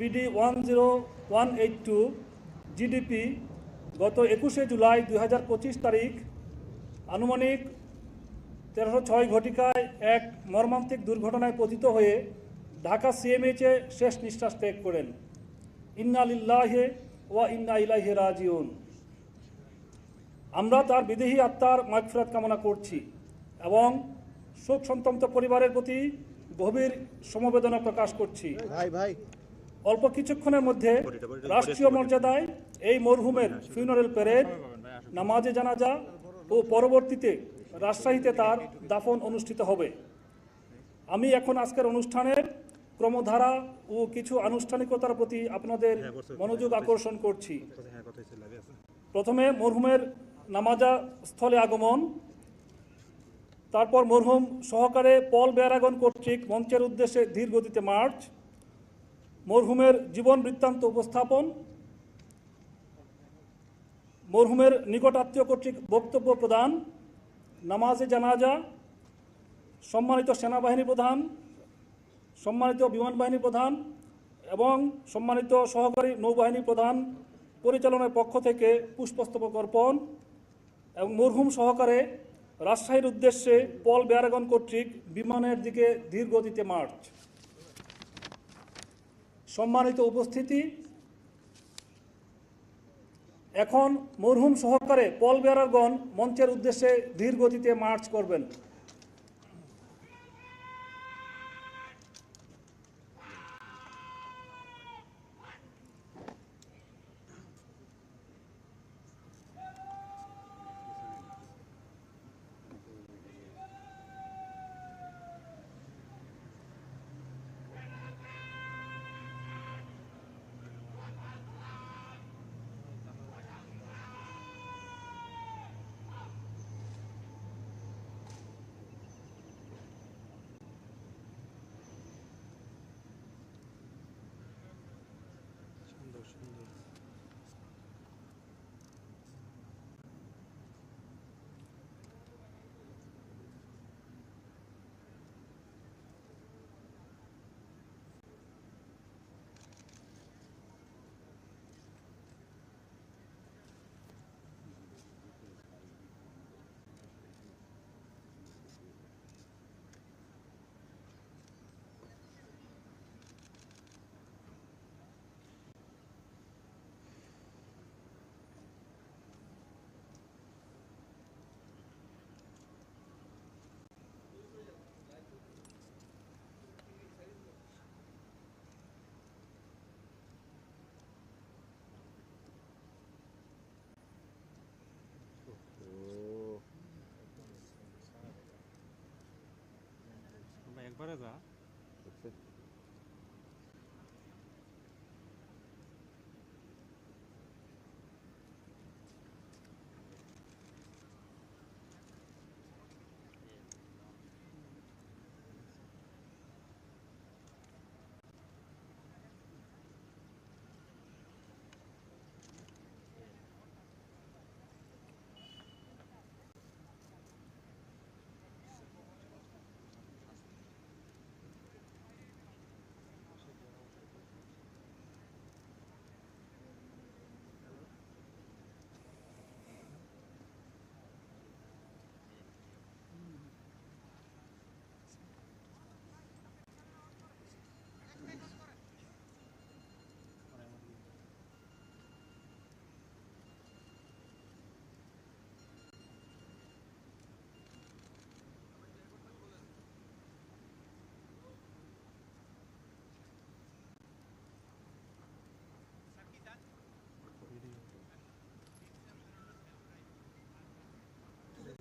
BD one zero one eight two GDP গত একুশে জুলাই দুই হাজার পঁচিশ তারিখ আনুমানিক তেরোশো ছয় ঘটিকায় এক মর্মান্তিক দুর্ঘটনায় পতিত হয়ে ঢাকা সিএমএইচে শেষ নিঃশ্বাস ত্যাগ করেন। ইন্না লিল্লাহে ওয়া ইন্না ইলাইহে রাজিউন। আমরা তার বিদেহী আত্মার মাগফিরাত কামনা করছি এবং শোক সন্তপ্ত পরিবারের প্রতি গভীর সমবেদনা প্রকাশ করছি। ভাই ভাই। অল্প কিছুক্ষণের মধ্যে রাষ্ট্রীয় মর্যাদায় এই মরহুমের ফিউনারেল প্যারেড নামাজে জানাজা ও পরবর্তীতে রাজশাহীতে তার দাফন অনুষ্ঠিত হবে। আমি এখন আজকের অনুষ্ঠানের ক্রমধারা ও কিছু আনুষ্ঠানিকতার প্রতি আপনাদের মনোযোগ আকর্ষণ করছি। প্রথমে মরহুমের নামাজা স্থলে আগমন। তারপর মরহুম সহকারে পল বেয়ারাগন কর্তৃক মঞ্চের উদ্দেশ্যে ধীর গতিতে মার্চ। মরহুমের জীবন বৃত্তান্ত উপস্থাপন, মরহুমের নিকট আত্মীয় কর্তৃক বক্তব্য প্রদান, নামাজে জানাজা, সম্মানিত সেনাবাহিনী প্রধান, সম্মানিত বিমান বাহিনী প্রধান এবং সম্মানিত সহকারী নৌবাহিনী প্রধান পরিচালনার পক্ষ থেকে পুষ্পস্তবক অর্পণ এবং মরহুম সহকারে রাজশাহীর উদ্দেশ্যে পল বেয়ারাগন কর্তৃক বিমানের দিকে ধীর গতিতে মার্চ। সম্মানিত উপস্থিতি। এখন মরহুম সহকারে পল বেয়ারারগণ মঞ্চের উদ্দেশ্যে ধীর গতিতে মার্চ করবেন। बरं जा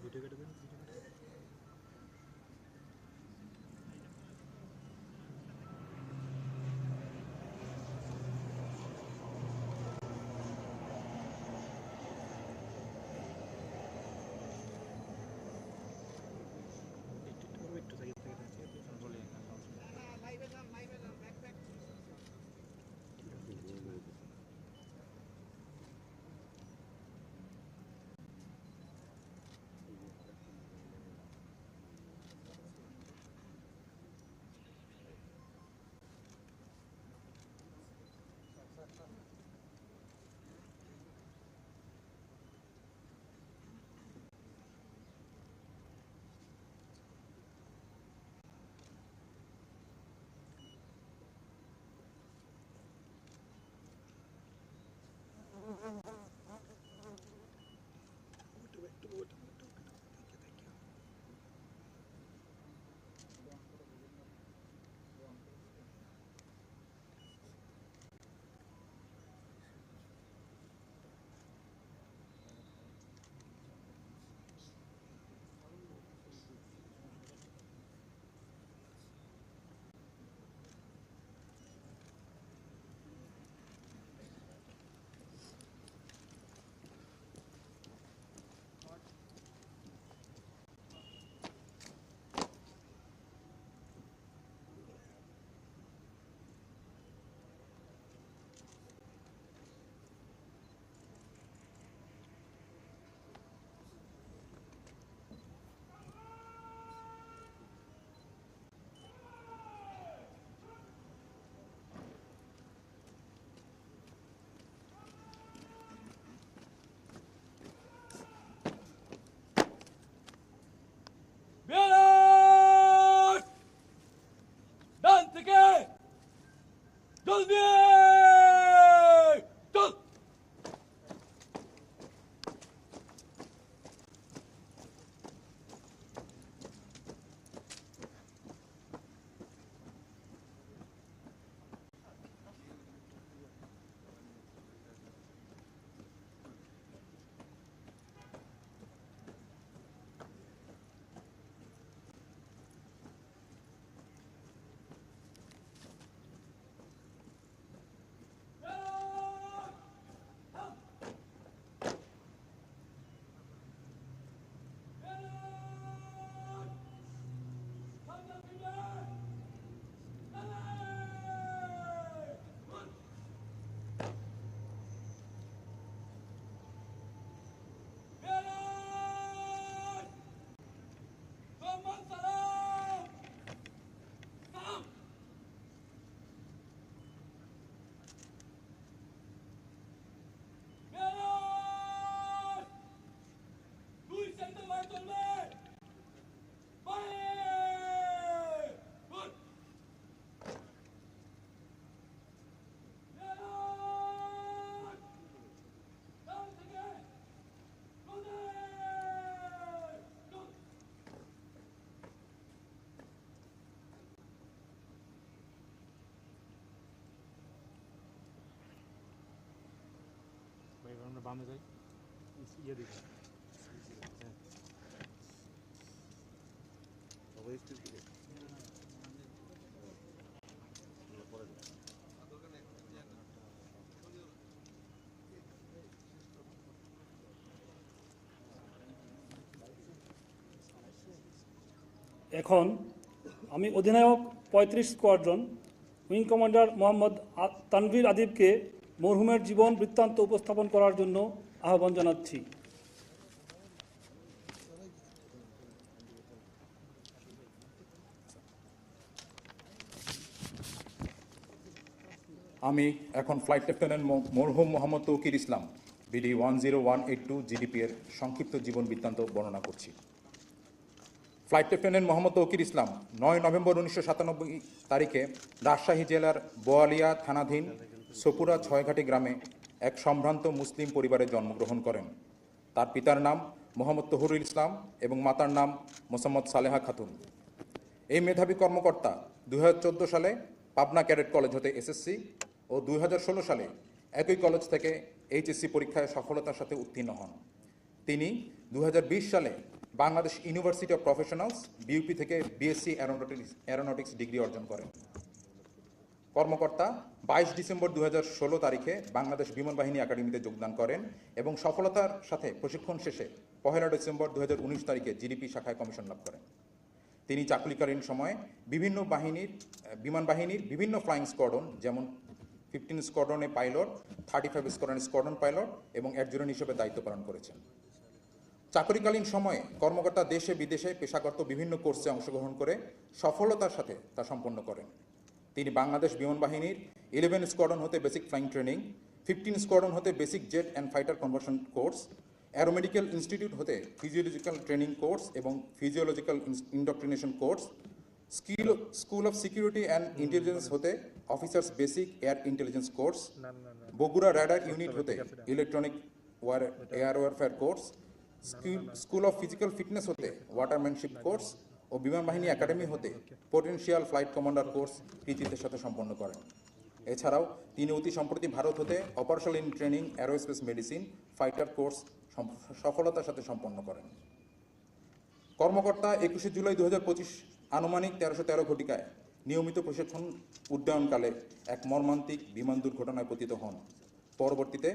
একবারে যা একটু আমরা বামে যাই। ইয়ে দিকে। এখন আমি অধিনায়ক পঁয়ত্রিশ squadron wing commander Mohammad Tanvir আদিবকে মরহুমের জীবন বৃত্তান্ত উপস্থাপন করার জন্য আহ্বান জানাচ্ছি। আমি এখন ফ্লাইট লেফটেন্যান্ট মরহুম Mohammad Taukir Islam, BD one zero one eight two GDP এর সংক্ষিপ্ত জীবন বৃত্তান্ত বর্ণনা করছি। ফ্লাইট লেফটেন্যান্ট মোহাম্মদ তৌকির ইসলাম, নয় নভেম্বর উনিশশো সাতানব্বই তারিখে রাজশাহী জেলার বোয়ালিয়া থানাধীন সপুরা ছয়ঘাটি গ্রামে এক সম্ভ্রান্ত মুসলিম পরিবারে জন্মগ্রহণ করেন। তার পিতার নাম মোহাম্মদ তহুরুল ইসলাম এবং মাতার নাম মোসাম্মদ সালেহা খাতুন। এই মেধাবী কর্মকর্তা দুই হাজার চোদ্দ সালে পাবনা ক্যাডেট কলেজ হতে এসএসসি ও দুই হাজার ষোলো সালে একই কলেজ থেকে এইচএসসি পরীক্ষায় সফলতার সাথে উত্তীর্ণ হন। তিনি দু হাজার বিশ সালে Bangladesh university of professionals BUP থেকে বিএসসি অ্যারোনটিক্স অ্যারোনটিক্স ডিগ্রি অর্জন করেন। কর্মকর্তা বাইশ ডিসেম্বর দু হাজার ষোলো তারিখে বাংলাদেশ বিমান বাহিনী একাডেমিতে যোগদান করেন এবং সফলতার সাথে প্রশিক্ষণ শেষে পহেলা ডিসেম্বর দু হাজার উনিশ তারিখে জিডিপি শাখায় কমিশন লাভ করেন। তিনি চাকরিকালীন সময়ে বিভিন্ন বাহিনীর বিমান বাহিনীর বিভিন্ন ফ্লাইং স্কোয়াডন যেমন fifteen স্কোয়াডনে pilot, thirty five squadron squadron pilot এবং অ্যাডজুরেন্ট হিসেবে দায়িত্ব পালন করেছেন। চাকরিকালীন সময়ে কর্মকর্তা দেশে বিদেশে পেশাগত বিভিন্ন কোর্সে অংশগ্রহণ করে সফলতার সাথে তা সম্পন্ন করেন। তিনি বাংলাদেশ বিমান বাহিনীর ইলেভেন স্কোয়াডন হতে basic flying training fifteen squadron হতে basic jet and fighter conversion course aeromedical institute হতে ফিজিওলজিক্যাল ট্রেনিং কোর্স এবং physiological indoctrination course skill school of security and intelligence হতে officers basic air intelligence course Bogura radar unit হতে electronic war air warfare course school of physical fitness হতে watermanship course ও বিমান বাহিনী academy হতে potential flight commander course কৃতিত্বের সাথে সম্পন্ন করেন। এছাড়াও তিনি অতি সম্প্রতি ভারত হতে operational in training aerospace medicine fighter course সফলতার সাথে সম্পন্ন করেন। কর্মকর্তা একুশে জুলাই দু হাজার পঁচিশ আনুমানিক তেরোশো তেরো ঘটিকায় নিয়মিত প্রশিক্ষণ উড্ডয়নকালে এক মর্মান্তিক বিমান দুর্ঘটনায় পতিত হন। পরবর্তীতে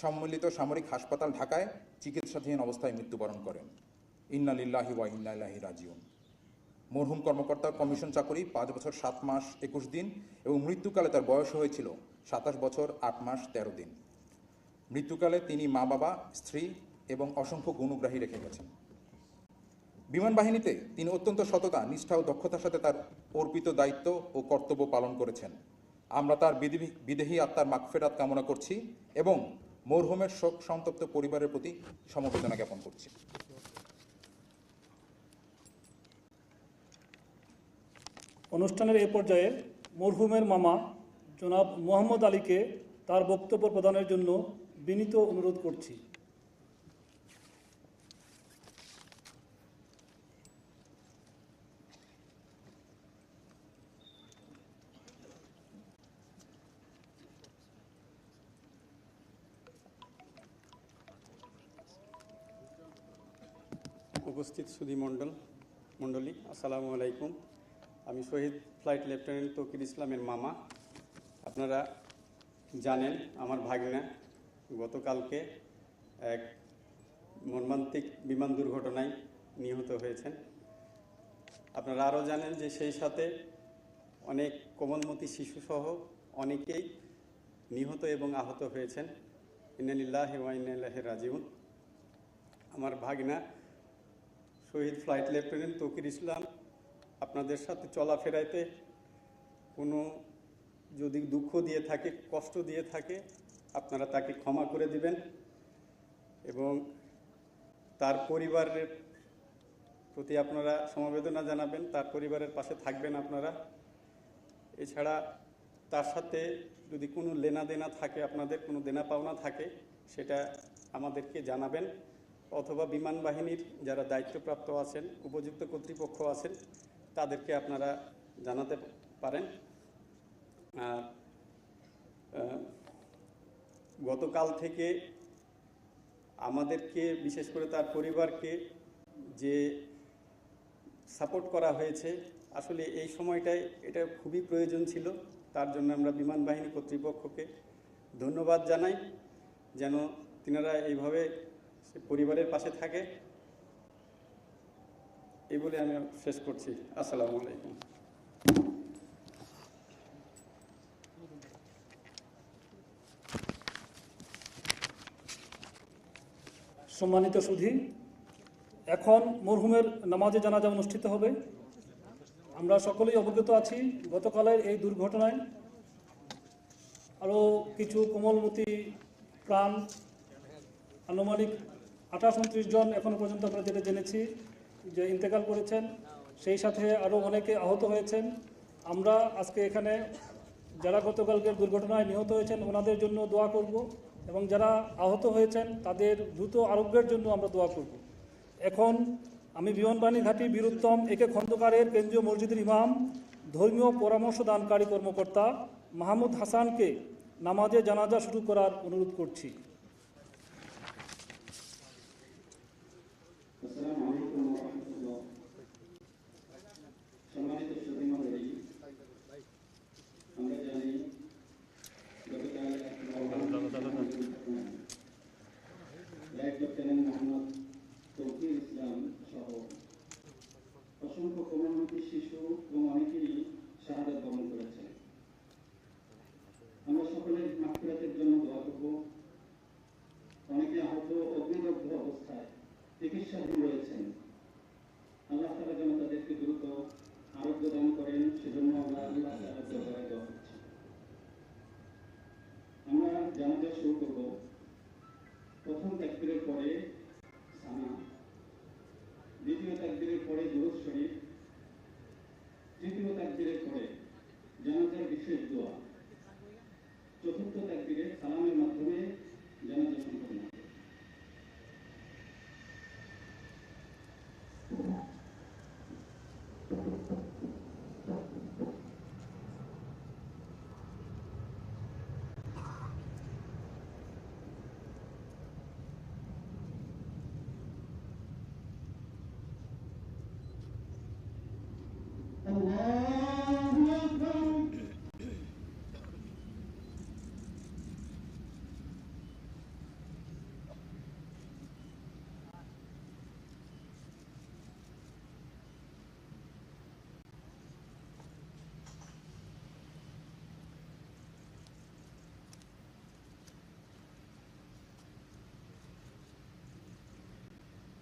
সম্মিলিত সামরিক হাসপাতাল ঢাকায় চিকিৎসাধীন অবস্থায় মৃত্যুবরণ করেন। ইন্না লিল্লাহি ওয়া ইন্না রাজিউন। মরহুম কর্মকর্তার কমিশন চাকরি পাঁচ বছর, সাত মাস, একুশ দিন এবং মৃত্যুকালে তার বয়স হয়েছিল সাতাশ বছর, আট মাস, তেরো দিন। মৃত্যুকালে তিনি মা, বাবা, স্ত্রী এবং অসংখ্য গুণগ্রাহী রেখে গেছেন। বিমান বাহিনীতে তিনি অত্যন্ত সততা, নিষ্ঠা ও দক্ষতার সাথে তার অর্পিত দায়িত্ব ও কর্তব্য পালন করেছেন। আমরা তার বিদেহী আত্মার মাগফেরাত কামনা করছি এবং মরহুমের শোক সন্তপ্ত পরিবারের প্রতি সমবেদনা জ্ঞাপন করছি। অনুষ্ঠানের এ পর্যায়ে মরহুমের মামা জনাব মোহাম্মদ আলীকে তার বক্তব্য প্রদানের জন্য বিনীত অনুরোধ করছি। উপস্থিত সুধী মণ্ডল, মণ্ডলী, আসসালামু আলাইকুম। আমি শহীদ ফ্লাইট লেফটেন্যান্ট তকির ইসলামের মামা। আপনারা জানেন আমার ভাগনা, গতকালকে এক মর্মান্তিক বিমান দুর্ঘটনায় নিহত হয়েছেন। আপনারা আরও জানেন যে সেই সাথে অনেক কোমলমতি শিশুসহ অনেকেই নিহত এবং আহত হয়েছেন। ইনালিল্লাহ ওয়াইনাল্লাহ রাজিউন। আমার ভাগনা, শহীদ ফ্লাইট লেফটেন্যান্ট তকির ইসলাম আপনাদের সাথে চলাফেরাইতে কোনো যদি দুঃখ দিয়ে থাকে, কষ্ট দিয়ে থাকে, আপনারা তাকে ক্ষমা করে দিবেন এবং তার পরিবারের প্রতি আপনারা সমবেদনা জানাবেন, তার পরিবারের পাশে থাকবেন আপনারা। এছাড়া তার সাথে যদি কোনো লেনা দেনা থাকে আপনাদের, কোনো দেনা পাওনা থাকে, সেটা আমাদেরকে জানাবেন। অথবা বিমান বাহিনীর যারা দায়িত্বপ্রাপ্ত আছেন, উপযুক্ত কর্তৃপক্ষ আছেন তাদেরকে আপনারা জানাতে পারেন। আর গতকাল থেকে আমাদেরকে, বিশেষ করে তার পরিবারকে যে সাপোর্ট করা হয়েছে, আসলে এই সময়টায় এটা খুবই প্রয়োজন ছিল। তার জন্য আমরা বিমান বাহিনী কর্তৃপক্ষকে ধন্যবাদ জানাই। যেন তিনারা এইভাবে পরিবারের পাশে থাকে। এই বলে আমি শেষ করছি। আসসালামু আলাইকুম। সম্মানিত সুধী, এখন মরহুমের নামাজে জানাজা অনুষ্ঠিত হবে। আমরা সকলেই অবগত আছি, গতকালের এই দুর্ঘটনায় আরও কিছু কোমলমতি প্রাণ, আনুমানিক আঠাশ, উনত্রিশ জন এখনও পর্যন্ত আমরা যেটা জেনেছি যে ইন্তেকাল করেছেন, সেই সাথে আরও অনেকে আহত হয়েছেন। আমরা আজকে এখানে যারা গতকালকের দুর্ঘটনায় নিহত হয়েছেন, ওনাদের জন্য দোয়া করব এবং যারা আহত হয়েছেন, তাদের দ্রুত আরোগ্যের জন্য আমরা দোয়া করব। এখন আমি বিমানবাহিনী ঘাঁটি বীরুত্তম একে খন্দকারের কেন্দ্রীয় মসজিদের ইমাম, ধর্মীয় পরামর্শ দানকারী কর্মকর্তা মাহমুদ হাসানকে নামাজে জানাজা শুরু করার অনুরোধ করছি আসসালামু আলাইকুম ওয়া রাহমাতুল্লাহ সম্মানিত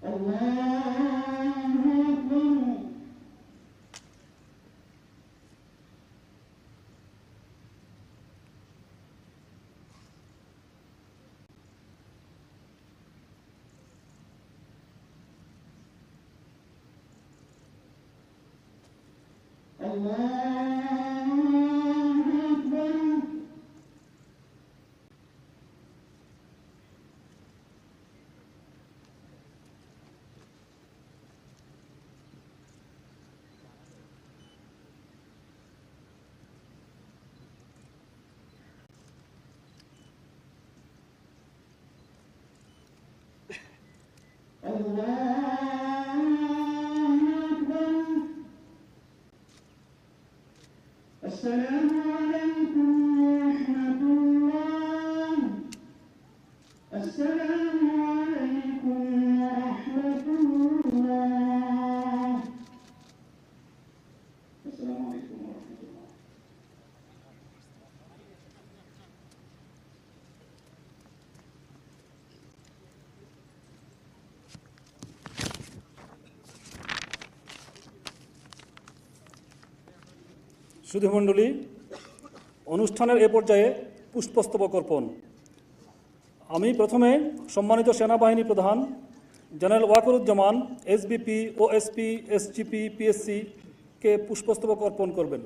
Allah السلام সুধীমণ্ডলী অনুষ্ঠানের এ পর্যায়ে পুষ্পস্তবক অর্পণ আমি প্রথমে সম্মানিত সেনাবাহিনী প্রধান, general Wakeruzzaman, SBP, OSP, SGP, PSC কে পুষ্পস্তবক অর্পণ করবেন।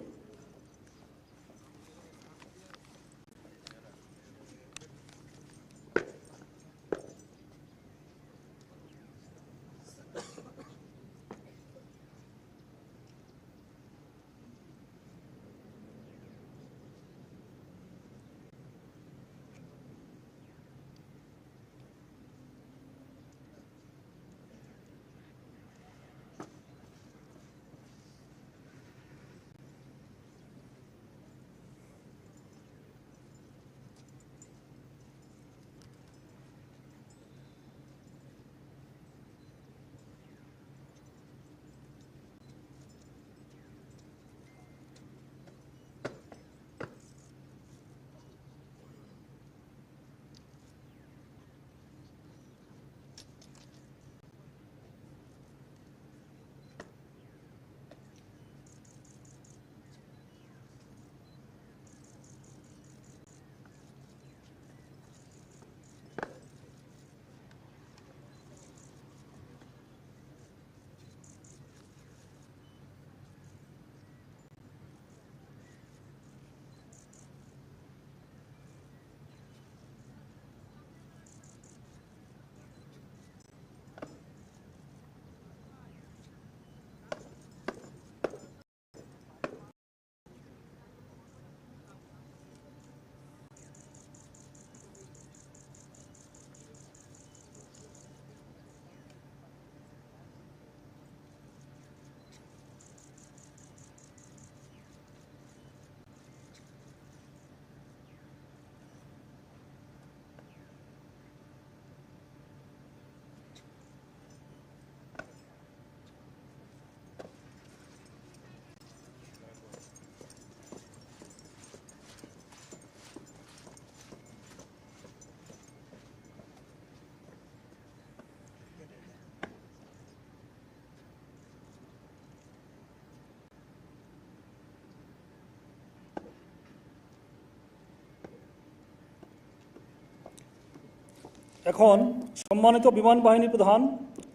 এখন সম্মানিত বিমান বাহিনী প্রধান,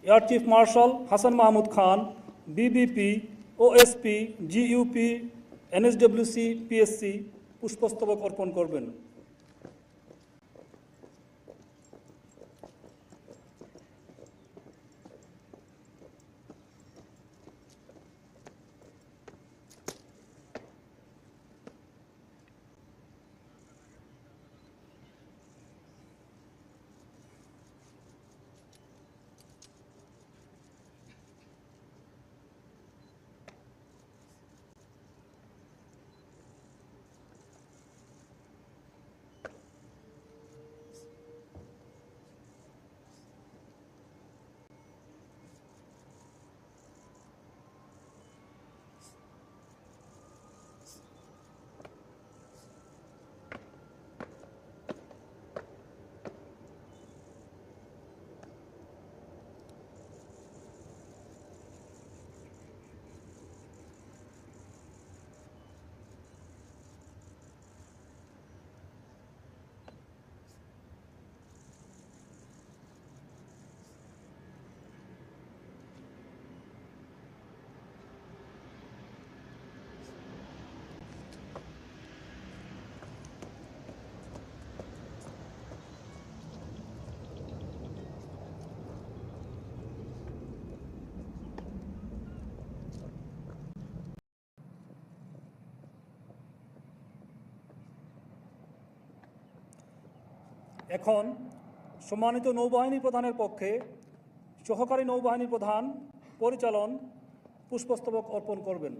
air chief marshal Hasan Mahmud Khan BBP OSP GUP NSWC PSC পুষ্পস্তবক অর্পণ করবেন। এখন সম্মানিত নৌবাহিনী প্রধানের পক্ষে সহকারী নৌবাহিনী প্রধান পরিচালন পুষ্পস্তবক অর্পণ করবেন।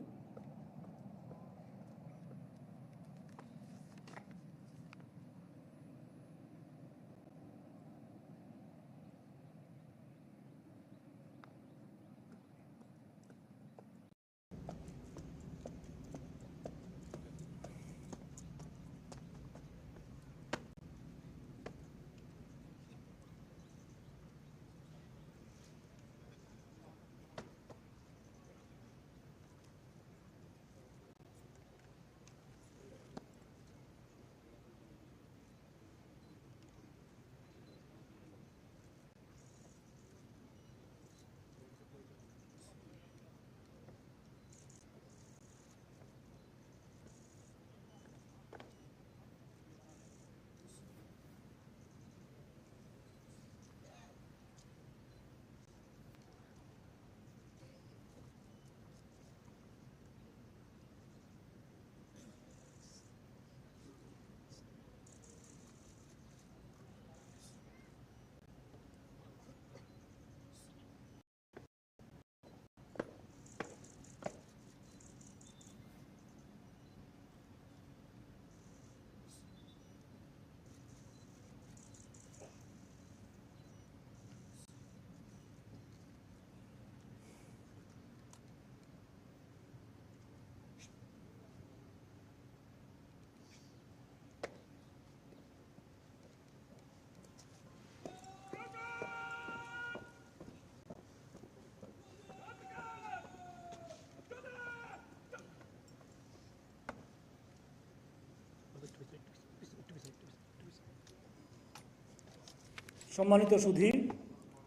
সম্মানিত সুধী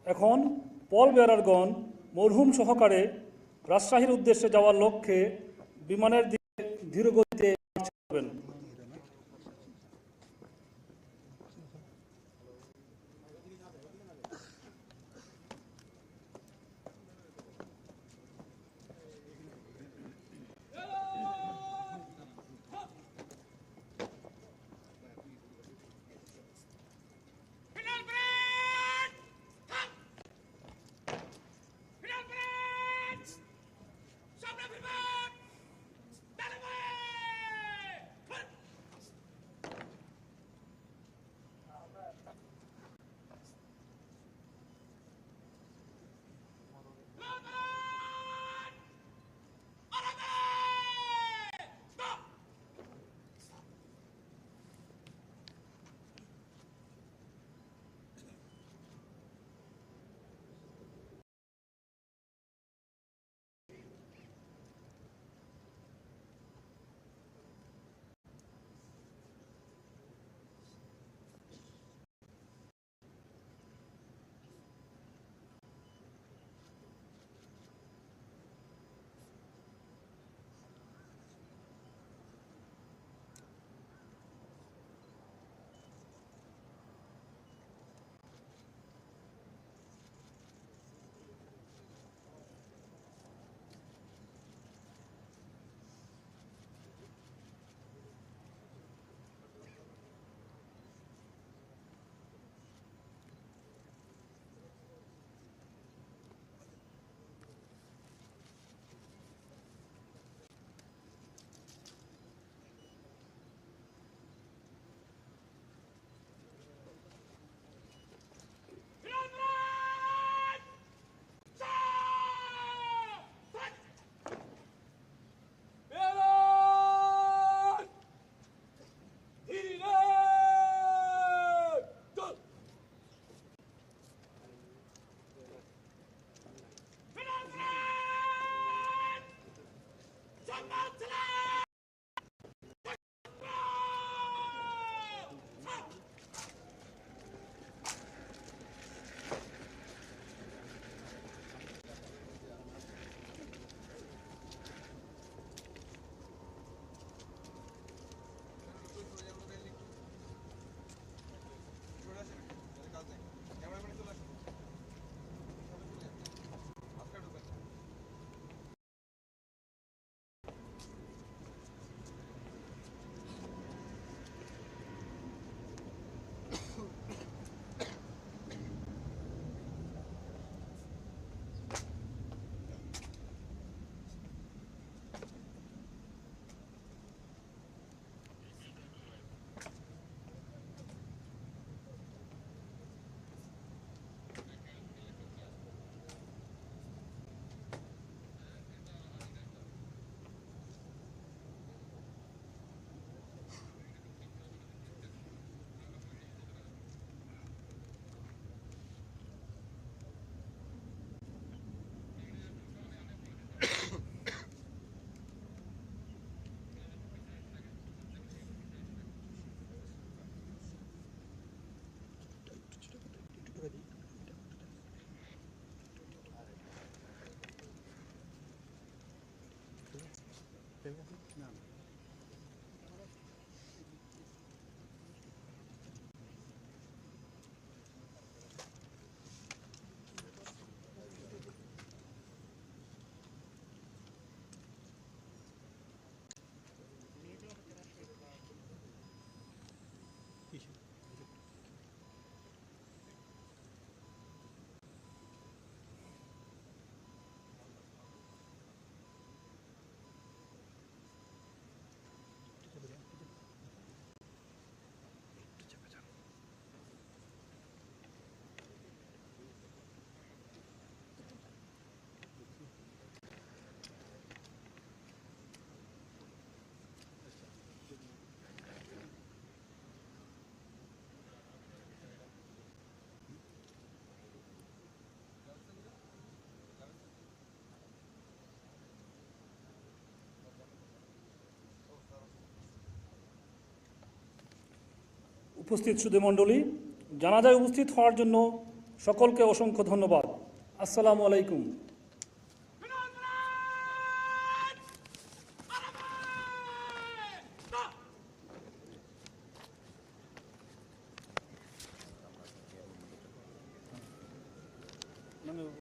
এখন পল বেয়ারারগণ মরহুম সহকারে রাজশাহীর উদ্দেশ্যে যাওয়ার লক্ষ্যে বিমানের দিকে ধীরগতিতে tengo. উপস্থিত সুদেমণ্ডলী জানাজায় উপস্থিত হওয়ার জন্য সকলকে অসংখ্য ধন্যবাদ। আসসালামু আলাইকুম।